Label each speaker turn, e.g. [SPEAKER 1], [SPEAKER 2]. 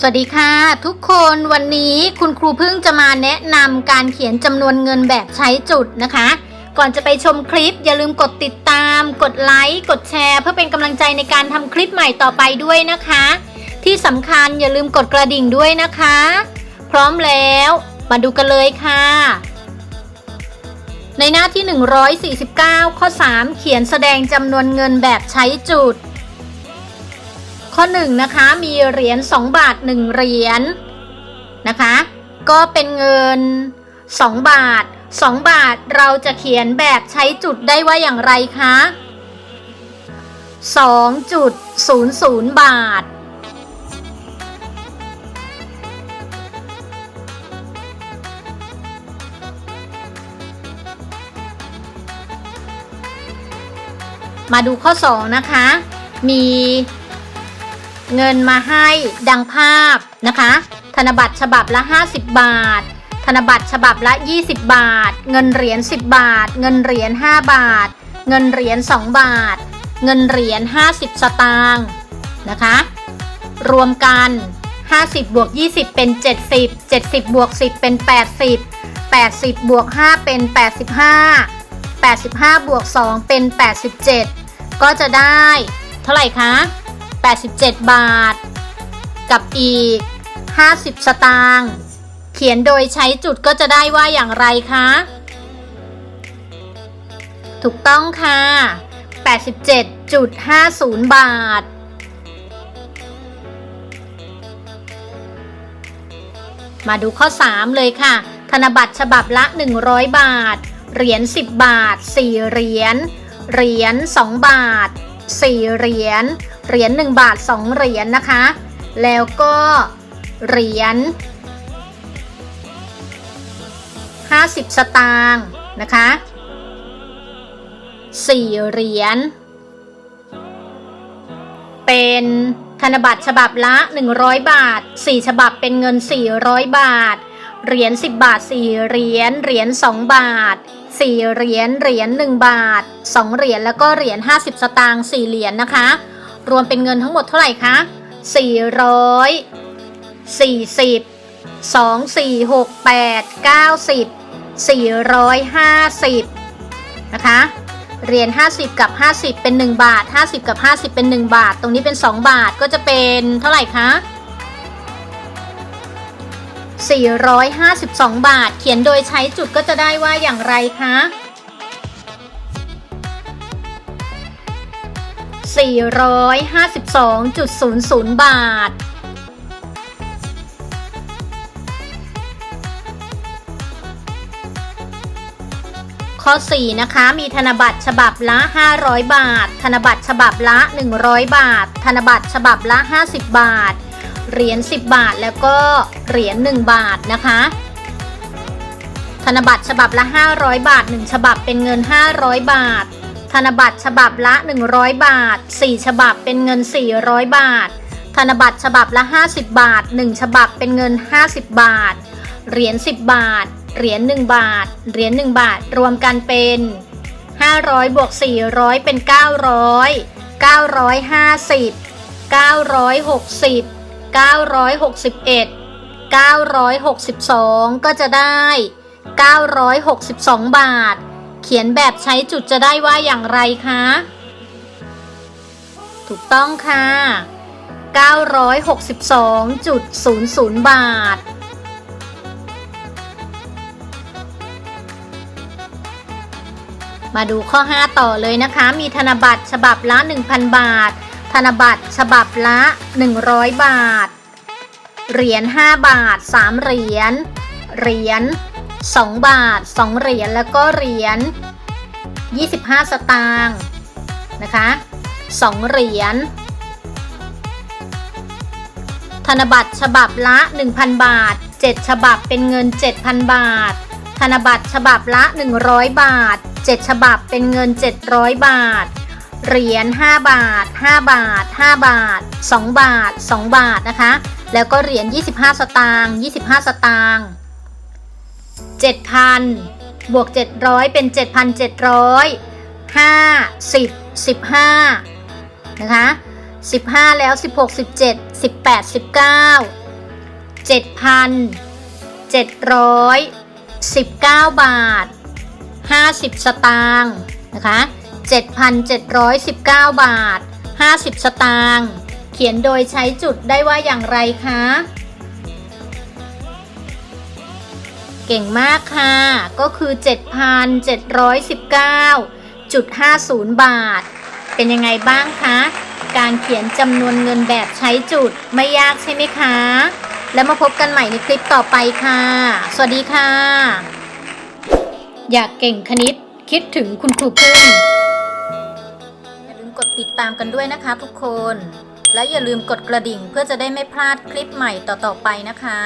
[SPEAKER 1] สวัสดีค่ะ ทุกคนวันนี้คุณครูพึ่งจะมาแนะนำการเขียนจำนวนเงินแบบใช้จุดนะคะ ก่อนจะไปชมคลิปอย่าลืมกดติดตาม กดไลค์กดแชร์ เพื่อเป็นกำลังใจในการทำคลิปใหม่ต่อไปด้วยนะคะ ที่สำคัญอย่าลืมกดกระดิ่งด้วยนะคะ พร้อมแล้วมาดูกันเลยค่ะ ในหน้าที่ 149 ข้อ 3 เขียนแสดงจำนวนเงินแบบใช้จุด ข้อ1นะคะมีเหรียญ2บาท1เหรียญนะคะ ก็เป็นเงิน 2 บาท 2 บาทเราจะเขียนแบบใช้จุดได้ว่าอย่างไรคะ2.00 บาทมาดูข้อ 2 นะคะ มี เงินมาให้ดังภาพนะคะ ธนบัตรฉบับละ 50 บาท ธนบัตรฉบับละ 20 บาท เงินเหรียญ10 บาท เงินเหรียญ5บาท เงินเหรียญ2บาท เงินเหรียญ50 สตางค์นะคะ รวมกัน 50บวก20 เป็น 70 70บวก10 เป็น 80 80บวก5เป็น 85 85 บวก 2 เป็น 87 ก็จะได้ เท่าไหร่คะ 87 บาท กับอีก 50 สตางค์เขียนโดยใช้จุดก็จะได้ว่าอย่างไรคะ ถูกต้องค่ะ 87.50 บาท มาดูข้อ 3 เลยค่ะ ธนบัตรฉบับละ 100 บาท เหรียญ 10 บาท 4 เหรียญ เหรียญ 2 บาท 4 เหรียญ เหรียญ1บาท 2 เหรียญนะคะ แล้วก็เหรียญ50 สตางค์นะคะ4เหรียญ เป็นธนบัตรฉบับละ 100 บาท 4 ฉบับเป็นเงิน 400 บาท เหรียญ 10 บาท 4 เหรียญ เหรียญ 2 บาท 4 เหรียญ เหรียญ 1 บาท 2 เหรียญ แล้วก็เหรียญ 50 สตางค์ 4 เหรียญนะคะ รวมเป็นเงินทั้งหมดเท่าไหร่คะ440 2 4 6 8 90 450 นะคะ เหรียญ50 กับ 50 เป็น 1 บาท 50 กับ 50 เป็น 1 บาท ตรงนี้เป็น 2 บาทก็จะเป็นเท่าไหร่คะ452 บาท เขียนโดยใช้จุดก็จะได้ว่าอย่างไรคะ 452.00 บาท ข้อ 4 นะคะ มีธนบัตรฉบับละ 500 บาท ธนบัตรฉบับละ 100 บาท ธนบัตรฉบับละ 50 บาท เหรียญ 10 บาท แล้วก็เหรียญ 1 บาทนะคะธนบัตรฉบับละ 500 บาท 1 ฉบับเป็นเงิน 500 บาท ธนบัตรฉบับละ 100 บาท 4 ฉบับเป็นเงิน 400 บาท ธนบัตรฉบับละ 50 บาท 1 ฉบับเป็นเงิน 50 บาท เหรียญ 10 บาท เหรียญ 1 บาท เหรียญ 1 บาท รวมกันเป็น 500 บวก 400 เป็น 900 950 960 961 962 ก็จะได้ 962 บาท เขียนแบบใช้จุดจะได้ว่าอย่างไรคะ ถูกต้องค่ะ 962.00 บาท มาดูข้อ 5 ต่อเลยนะคะ มีธนบัตรฉบับละ 1,000 บาท ธนบัตรฉบับละ 100 บาท เหรียญ 5 บาท 3 เหรียญ เหรียญ 2 บาท 2 เหรียญแล้วก็เหรียญ 25 สตางค์นะคะ 2 เหรียญ ธนบัตรฉบับละ 1,000 บาท 7 ฉบับเป็นเงิน 7,000 บาท ธนบัตรฉบับละ 100 บาท 7 ฉบับเป็นเงิน 700 บาท เหรียญ 5 บาท 5 บาท 5 บาท 2 บาท 2 บาทนะคะ แล้วก็เหรียญ 25 สตางค์ 25 สตางค์ 7,000 บวก 700 เป็น 7,700 5 10 15 นะคะ 15 แล้ว 16 17 18 19 7,719 บาท 50 สตางค์นะคะ 7,719 บาท 50 สตางค์เขียนโดยใช้จุดได้ว่าอย่างไรคะ เก่งมากค่ะ ก็คือ 7,719.50 บาท เป็นยังไงบ้างคะ การเขียนจำนวนเงินแบบใช้จุดไม่ยากใช่ไหมคะ แล้วมาพบกันใหม่ในคลิปต่อไปค่ะ สวัสดีค่ะ อยากเก่งคณิตคิดถึงคุณครูพึ่งอย่าลืมกดติดตามกันด้วยนะคะทุกคน และอย่าลืมกดกระดิ่งเพื่อจะได้ไม่พลาดคลิปใหม่ต่อๆไปนะคะ